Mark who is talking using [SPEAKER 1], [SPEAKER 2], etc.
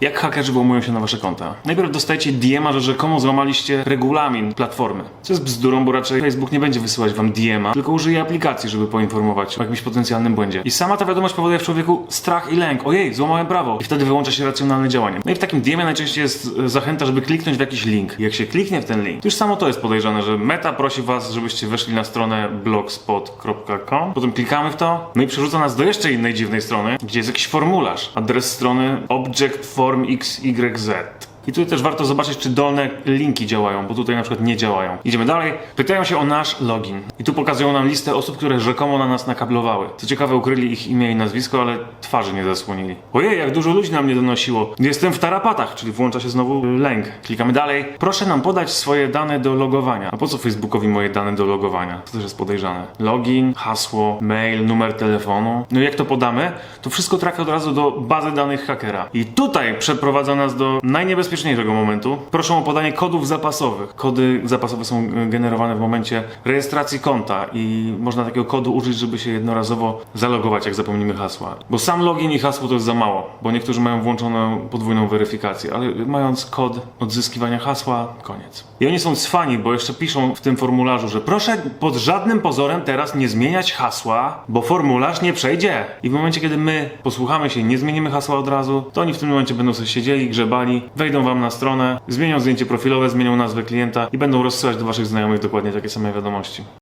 [SPEAKER 1] Jak hakerzy włamują się na wasze konta? Najpierw dostajecie DM-a, że rzekomo złamaliście regulamin platformy. Co jest bzdurą, bo raczej Facebook nie będzie wysyłać wam DM-a, tylko użyje aplikacji, żeby poinformować o jakimś potencjalnym błędzie. I sama ta wiadomość powoduje w człowieku strach i lęk. Ojej, złamałem prawo. I wtedy wyłącza się racjonalne działanie. No i w takim DM-ie najczęściej jest e, zachęta, żeby kliknąć w jakiś link. I jak się kliknie w ten link, to już samo to jest podejrzane, że Meta prosi was, żebyście weszli na stronę blogspot.com. Potem klikamy w to, no i przerzuca nas do jeszcze innej dziwnej strony, gdzie jest jakiś formularz. Adres strony Object Form XYZ. I tutaj też warto zobaczyć, czy dolne linki działają, bo tutaj na przykład nie działają. Idziemy dalej. Pytają się o nasz login. I tu pokazują nam listę osób, które rzekomo na nas nakablowały. Co ciekawe, ukryli ich imię i nazwisko, ale twarzy nie zasłonili. Ojej, jak dużo ludzi na mnie donosiło. Jestem w tarapatach, czyli włącza się znowu lęk. Klikamy dalej. Proszę nam podać swoje dane do logowania. A po co Facebookowi moje dane do logowania? To też jest podejrzane. Login, hasło, mail, numer telefonu. No i jak to podamy, to wszystko trafia od razu do bazy danych hakera. I tutaj przeprowadza nas do najniebezpieczniejszego momentu. Proszą o podanie kodów zapasowych. Kody zapasowe są e, generowane w momencie rejestracji konta i można takiego kodu użyć, żeby się jednorazowo zalogować, jak zapomnimy hasła. Bo sam login i hasło to jest za mało, bo niektórzy mają włączoną podwójną weryfikację, ale mając kod odzyskiwania hasła, koniec. I oni są cwani, bo jeszcze piszą w tym formularzu, że proszę pod żadnym pozorem teraz nie zmieniać hasła, bo formularz nie przejdzie. I w momencie, kiedy my posłuchamy się i nie zmienimy hasła od razu, to oni w tym momencie będą sobie siedzieli, grzebali, wejdą wam na stronę, zmienią zdjęcie profilowe, zmienią nazwę klienta i będą rozsyłać do waszych znajomych dokładnie takie same wiadomości.